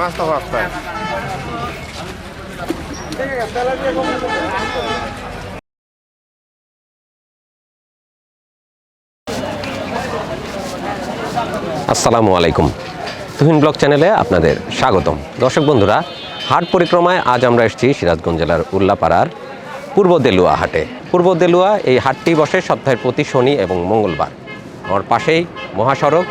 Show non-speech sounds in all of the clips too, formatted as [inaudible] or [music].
মাছটা হস্তায় আসসালামু আলাইকুম। তুহিন ব্লগ চ্যানেলে আপনাদের স্বাগতম। দর্শক বন্ধুরা, হাট পরিক্রমায় আজ আমরা এসেছি সিরাজগঞ্জ জেলার উল্লাপাড়ার পূর্ব দেলুয়া হাটে। পূর্ব দেলুয়া এই হাটটি বসে সপ্তাহের প্রতি শনি এবং মঙ্গলবার। আমার পাশেই মহাসড়ক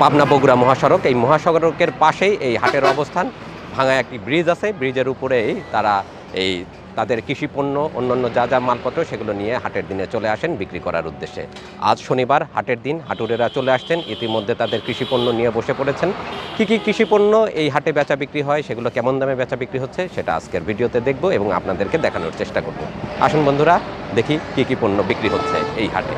পাবনা বগুড়া মহাসড়ক। এই মহাসড়কের পাশেই এই হাটের অবস্থান। ভাঙা একটি ব্রিজ আছে। ব্রিজের উপরেই তারা এই তাদের কৃষি পণ্য, অন্যান্য যা যা মালপত্র সেগুলো নিয়ে হাটের দিনে চলে আসেন বিক্রি করার উদ্দেশ্যে। আজ শনিবার হাটের দিন। হাটুরেরা চলে আসছেন। ইতিমধ্যে তাদের কৃষি পণ্য নিয়ে বসে পড়েছেন। কী কী কৃষি পণ্য এই হাটে বেচা বিক্রি হয়, সেগুলো কেমন দামে বেচা বিক্রি হচ্ছে সেটা আজকের ভিডিওতে দেখব এবং আপনাদেরকে দেখানোর চেষ্টা করব। আসুন বন্ধুরা, দেখি কী কী পণ্য বিক্রি হচ্ছে এই হাটে।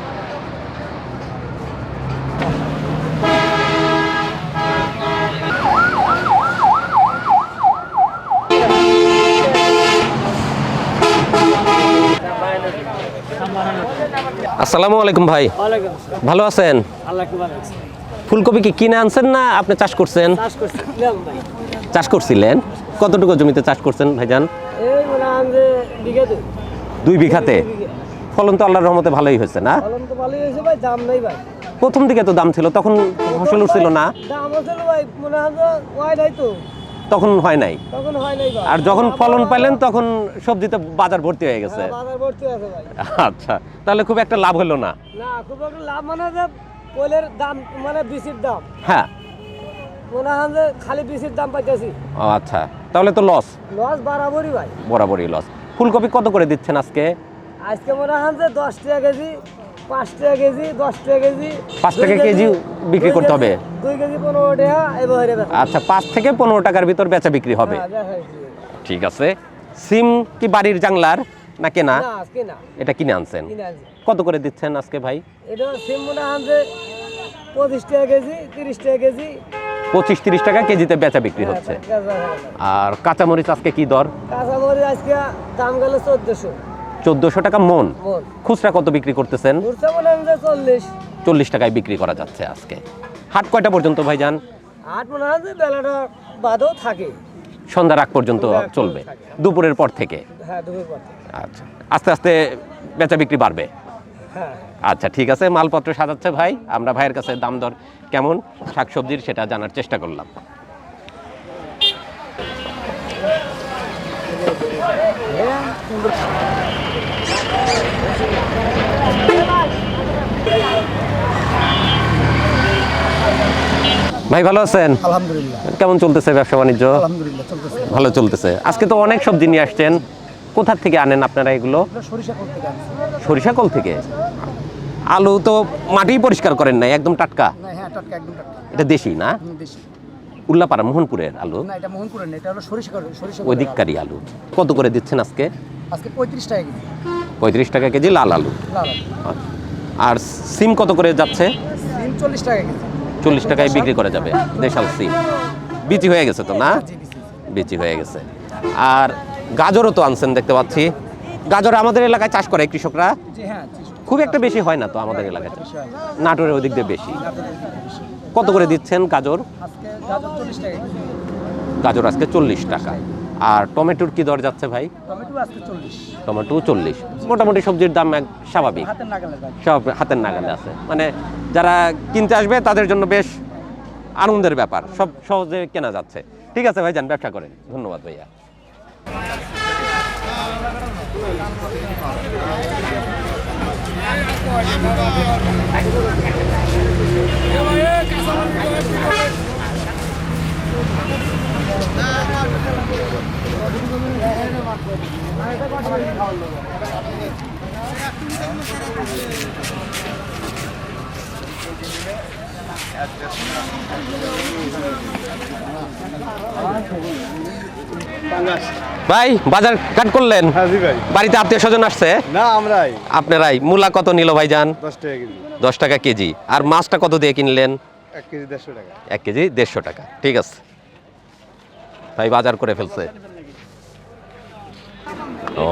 আসসালামু আলাইকুম ভাই। ভালো আছেন? ফুলকপি কি কিনে আনছেন না আপনি চাষ করছেন? চাষ করছিলেন? কতটুকু জমিতে চাষ করছেন ভাইজান? দুই। বিঘাতে? ফলন তো আল্লাহর রহমতে ভালোই হয়েছে না? প্রথম দিকে তো দাম ছিল তখন ফসল উঠছিল না? দাম ভাই মনে হয় তখন হয় নাই। তখন হয় নাই আর যখন ফলন পাইলেন তখন সবজিতে বাজার ভর্তি হয়ে গেছে। হ্যাঁ, [laughs] আচ্ছা তাহলে খুব একটা লাভ হলো না। না খুব একটা লাভ মানে কোলের দাম মানে বিচির দাম। হ্যাঁ। মনে হয় যে খালি বিচির দাম পাইতেছি। ও আচ্ছা তাহলে তো লস লস বাড়াবড়ি ভাই। বরাবরই লস ফুলকপি কত করে দিচ্ছেন আজকে? আজকে মনে হয় যে দশ টাকা কেজি পাঁচ টাকা কেজি দশ টাকা কেজি পাঁচ টাকা কেজি বিক্রি করতে হবে? দুই কেজি পনেরো টাকা এবারে আচ্ছা পাঁচ থেকে পনেরো টাকার ভিতর বেচা বিক্রি হবে। হ্যাঁ। ঠিক আছে। সিম কি বাড়ির জাংলার না কেনা? এটা কিনে আনছেন। কত করে দিচ্ছেন আজকে ভাই? এটা সিম মনে হয় যে পঁচিশ টাকা কেজি তিরিশ টাকা কেজি। পঁচিশ তিরিশ টাকা কেজিতে বেচা বিক্রি হচ্ছে। আর কাঁচামরিচ আজকে কি দর? কাঁচামরিচ আজকে দাম গেল চোদ্দশো। চোদ্দোশো টাকা মন। খুচরা কত বিক্রি করতেছেন? চল্লিশ। টাকায় বিক্রি করা যাচ্ছে আজকে। হাট কয়টা পর্যন্ত ভাইজান? আট হয় যে বেলাটা বাদও থাকে। সন্ধ্যার আগ পর্যন্ত চলবে। দুপুরের পর থেকে? হ্যাঁ আচ্ছা। আস্তে আস্তে বেচা বিক্রি বাড়বে? হ্যাঁ। আচ্ছা ঠিক আছে। মালপত্র সাজাচ্ছে ভাই। আমরা ভাইয়ের কাছে দাম দর কেমন? শাকসবজির সেটা জানার চেষ্টা করলাম। ভাই ভালো আছেন? আলহামদুলিল্লাহ। কেমন চলতেছে ব্যবসা বাণিজ্য? আলহামদুলিল্লাহ চলতেছে। ভালো চলতেছে। আজকে তো অনেক সবজি নিয়ে আসছেন। কোথার থেকে আনেন আপনারা এগুলো? সরিষা কল থেকে আলু তো মাটি পরিষ্কার করেন নাই একদম টাটকা? না হ্যাঁ একদম টাটকা। এটা দেশি না? উল্লাপাড়া মোহনপুরের আলু? ওই দিককারই আলু। কত করে দিচ্ছেন আজকে? আজকে পঁয়ত্রিশ টাকা পঁয়ত্রিশ টাকা কেজি লাল আলু। আর সিম কত করে যাচ্ছে? চল্লিশ টাকা চল্লিশ টাকায় বিক্রি করা যাবে দেশাল সিম। বিচি হয়ে গেছে তো না? বিচি। হয়ে গেছে। আর গাজরও তো আনছেন দেখতে পাচ্ছি। গাজর আমাদের এলাকায় চাষ করে কৃষকরা। হ্যাঁ খুব একটা বেশি হয় না তো আমাদের এলাকায়। বেশি নাটোরের ওদিক দিয়ে বেশি। কত করে দিচ্ছেন গাজর? গাজর আজকে চল্লিশ টাকা। আর টমেটোর কি দর যাচ্ছে ভাই? টমেটো চল্লিশ। মোটামুটি সবজির দাম এক স্বাভাবিক। সব হাতের নাগালে আছে। মানে যারা কিনতে আসবে তাদের জন্য বেশ আনন্দের ব্যাপার। সব সহজে কেনা যাচ্ছে। ঠিক আছে ভাই যান ব্যবসা করেন। ধন্যবাদ ভাইয়া। ভাইয়া ভাই বাজার কাট করলেন? হ্যাঁ বাড়িতে আত্মীয় স্বজন আসছে? না আমরাই। আপনারাই। মূলা কত নিল ভাই যান দশ টাকা কেজি। আর মাছটা কত দিয়ে কিনলেন? এক কেজি দেড়শো টাকা। এক কেজি দেড়শো টাকা। ঠিক আছে। ভাই বাজার করে ফেলছে। ও।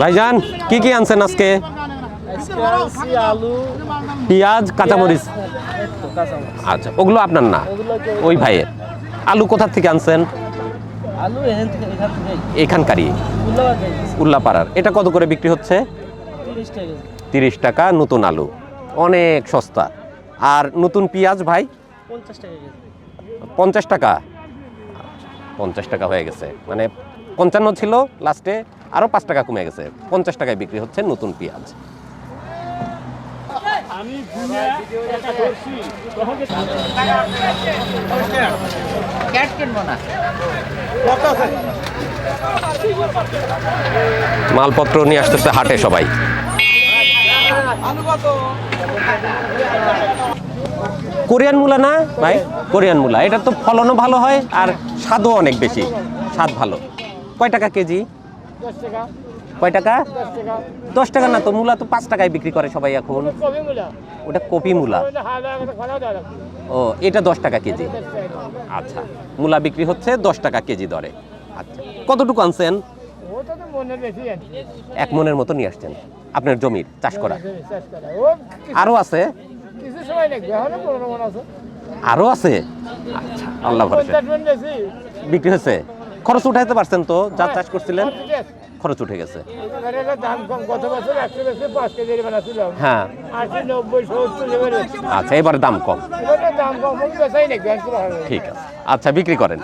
ভাইজান কি কি আনছেন আজকে? আলু পেঁয়াজ কাঁচামরিচ। আচ্ছা ওগুলো আপনার না? ওই ভাইয়ের। আলু কোথা থেকে আনছেন? আলু এখান থেকে এখান থেকে। এখানকারই। উল্লাপাড়ার। এটা কত করে বিক্রি হচ্ছে? তিরিশ টাকা। নতুন আলু। অনেক সস্তা। আর নতুন পেঁয়াজ ভাই? পঞ্চাশ টাকা পঞ্চাশ টাকা? হয়ে গেছে। মানে পঞ্চান্ন ছিল লাস্টে আরও পাঁচ টাকা কমে গেছে। পঞ্চাশ টাকায় বিক্রি হচ্ছে নতুন পেঁয়াজ। আমি মালপত্র নিয়ে আসতেছে হাটে সবাই। কোরিয়ান মূলা না ভাই? কোরিয়ান মূলা। এটা তো ফলনও ভালো হয় আর স্বাদও অনেক বেশি। স্বাদ ভালো। কয় টাকা কেজি? দশ টাকা। কয় টাকা? দশ টাকা না তো, মূলা তো পাঁচ টাকায় বিক্রি করে সবাই এখন। ওটা কপি মূলা। ও, এটা দশ টাকা কেজি। আচ্ছা মূলা বিক্রি হচ্ছে দশ টাকা কেজি দরে। আচ্ছা কতটুকু আনছেন? এক মনের মতো নিয়ে আসছেন। আপনার জমির চাষ করা আরও আছে? আরও আছে? আচ্ছা আল্লাহ বিক্রি হয়েছে। খরচ উঠাইতে পারছেন তো, যা চাষ করছিলেন? খরচ উঠে গেছে হ্যাঁ আচ্ছা এবার দাম কম ঠিক আছে আচ্ছা বিক্রি করেন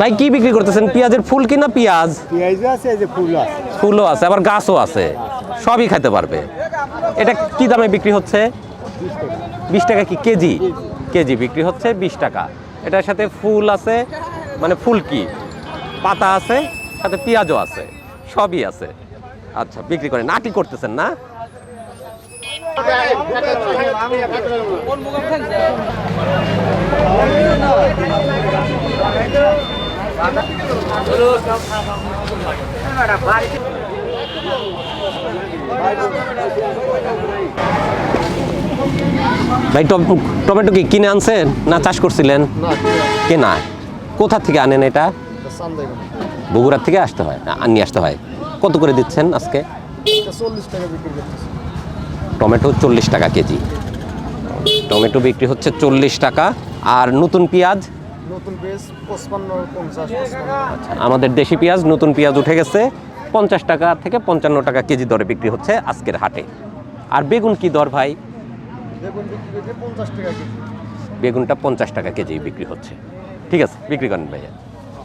ভাই কি বিক্রি করতেছেন? পেঁয়াজের ফুল কিনা পেঁয়াজ? পেঁয়াজও আছে এই যে ফুল আছে। ফুলও আছে আবার গাছও আছে। সবই খেতে পারবে। এটা কি দামে বিক্রি হচ্ছে? বিশ টাকা কি? কেজি? কেজি বিক্রি হচ্ছে বিশ টাকা। এটার সাথে ফুল আছে মানে ফুল কি? পাতা আছে সাথে পেঁয়াজও আছে সবই আছে। আচ্ছা বিক্রি করেন নাটি করতেছেন না? ভাই টম- টমেটো কি কিনে আনছেন? না চাষ করছিলেন? কেনা কোথা থেকে আনেন এটা? বগুড়ার থেকে আসতে হয়? নিয়ে আসতে হয়। কত করে দিচ্ছেন আজকে? টমেটো চল্লিশ টাকা কেজি। টমেটো বিক্রি হচ্ছে চল্লিশ টাকা। আর নতুন পেঁয়াজ? আচ্ছা আমাদের দেশি পেঁয়াজ, নতুন পেঁয়াজ উঠে গেছে। পঞ্চাশ টাকা থেকে পঞ্চান্ন টাকা কেজি দরে বিক্রি হচ্ছে আজকের হাটে। আর বেগুন কি দর ভাই? বেগুনটা পঞ্চাশ টাকা কেজি বিক্রি হচ্ছে। ঠিক আছে, বিক্রি করেন ভাইয়া।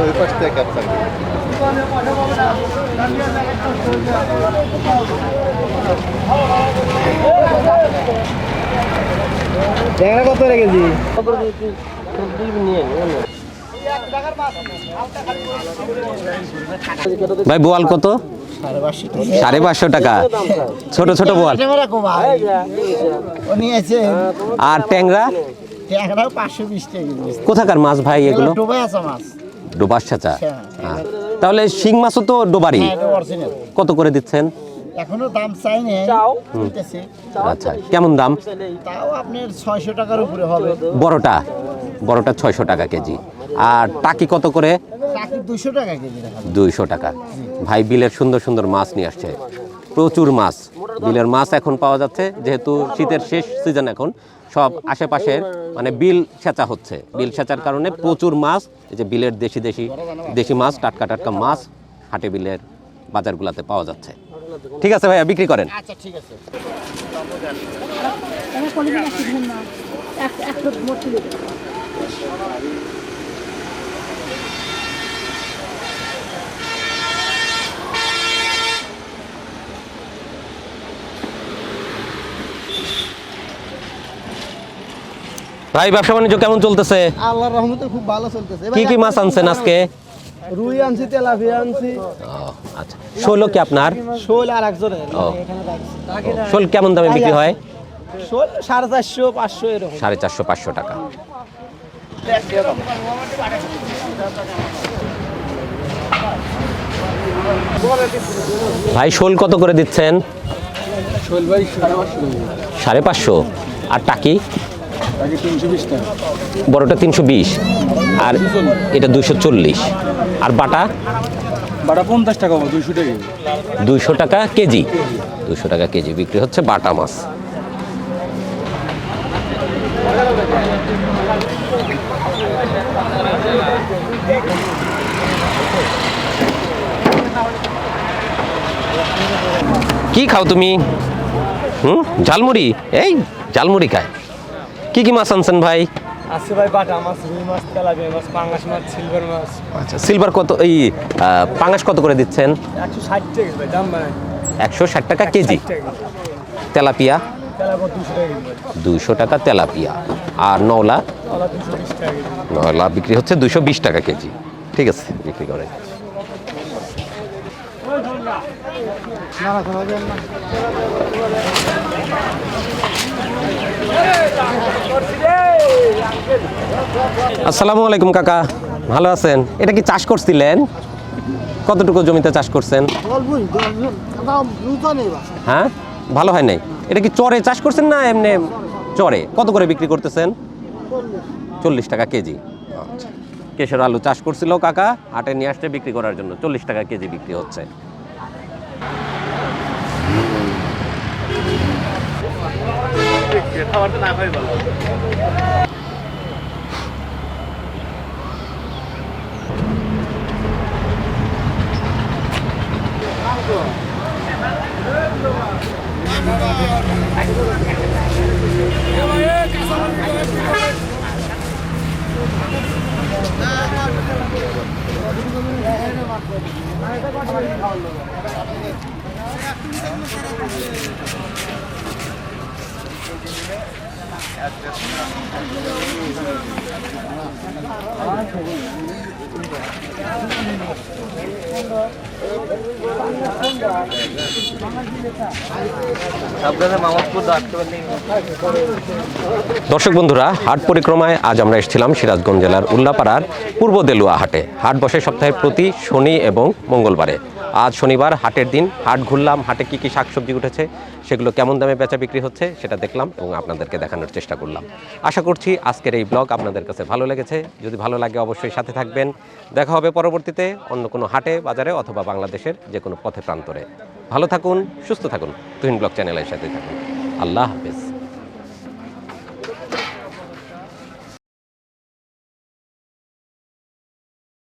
ওই পাশ থেকে ক্যাপচার ট্যাংরা কত রেখেছি ভাই বোয়াল কত? সাড়ে পাঁচশো টাকা। ছোট ছোট বোয়াল। আর ট্যাংরা? কোথাকার মাছ ভাই এগুলো? মাছ। ডোবার হ্যাঁ। হ্যাঁ। তাহলে শিং মাছও তো ডোবারই। হ্যাঁ কত করে দিচ্ছেন? এখনও দাম চাই চাও। আচ্ছা কেমন দাম? তাও আপনার ছয়শো টাকার উপরে হবে। বড়টা বড়টা ছয়শো টাকা কেজি। আর টাকি কত করে? টাকি দুশো টাকা কেজি। টাকা। ভাই বিলের সুন্দর সুন্দর মাছ নিয়ে আসছে। প্রচুর মাছ। বিলের মাছ এখন পাওয়া যাচ্ছে যেহেতু শীতের শেষ সিজন এখন সব আশেপাশের মানে বিল সেচা হচ্ছে। বিল সেচার কারণে প্রচুর মাছ এই যে বিলের দেশি দেশি দেশি মাছ টাটকা টাটকা মাছ হাটে বিলের বাজারগুলোতে পাওয়া যাচ্ছে। ঠিক আছে ভাইয়া বিক্রি করেন। আচ্ছা ঠিক আছে। ভাই ব্যবসা বাণিজ্য কেমন চলতেছে? আল্লাহর রহমতে খুব ভালো চলতেছে। কি কি মাছ আনছেন আজকে? রুই আনছি তেলাপিয়া আনছি। আচ্ছা। শোল কি আপনার? শোল আর একজনের। শোল কেমন দামে বিক্রি হয়? শোল সাড়ে চারশো পাঁচশো এরকম। সাড়ে চারশো পাঁচশো টাকা। ভাই শোল কত করে দিচ্ছেন? সাড়ে পাঁচশো। আর টাকি? বড়টা তিনশো বিশ। আর এটা দুশো চল্লিশ। আর বাটা? বাটা পঞ্চাশ টাকা দুইশো টাকা। দুইশো টাকা কেজি। দুশো টাকা কেজি বিক্রি হচ্ছে বাটা মাছ। কি খাও তুমি? হুম? ঝালমুড়ি? এই ঝালমুড়ি খায়। কি কি মাছ আনছেন ভাই? আছে ভাই বাটা মাছ রুই মাছ তেলাপিয়া মাছ পাঙ্গাস মাছ সিলভার মাছ। আচ্ছা সিলভার কত এই কত করে দিচ্ছেন? একশো ষাট টাকা ভাই দাম কেজি। তেলাপিয়া? দুশো টাকা তেলাপিয়া। আর নওলা? নয়লা বিক্রি হচ্ছে দুশো বিশ টাকা কেজি। ঠিক আছে বিক্রি করেন আসসালামু আলাইকুম, কাকা। ভালো আছেন? এটা কি চাষ করছিলেন? কতটুকু জমিতে চাষ করছেন? হ্যাঁ? ভালো হয় নাই? এটা কি চরে চাষ করছেন না এমনি চরে? কত করে বিক্রি করতেছেন? চল্লিশ টাকা কেজি। আচ্ছা। কেশর আলু চাষ করছিল কাকা, হাটে নিয়ে আসতে বিক্রি করার জন্য। চল্লিশ টাকা কেজি বিক্রি হচ্ছে। না ভালো দর্শক বন্ধুরা, হাট পরিক্রমায় আজ আমরা এসেছিলাম সিরাজগঞ্জ জেলার উল্লাপাড়ার পূর্ব দেলুয়া হাটে। হাট বসে সপ্তাহে প্রতি শনি এবং মঙ্গলবারে। আজ শনিবার হাটের দিন। হাট ঘুরলাম, হাটে কি কি শাকসবজি উঠেছে, সেগুলো কেমন দামে বেচা বিক্রি হচ্ছে সেটা দেখলাম এবং আপনাদেরকে দেখানোর চেষ্টা করলাম। আশা করছি আজকের এই ব্লগ আপনাদের কাছে ভালো লেগেছে। যদি ভালো লাগে অবশ্যই সাথে থাকবেন। দেখা হবে পরবর্তীতে অন্য কোনো হাটে, বাজারে অথবা বাংলাদেশের যে কোনো পথে প্রান্তরে। ভালো থাকুন, সুস্থ থাকুন। তুহিন ব্লগ চ্যানেলের সাথে থাকুন। আল্লাহ হাফেজ।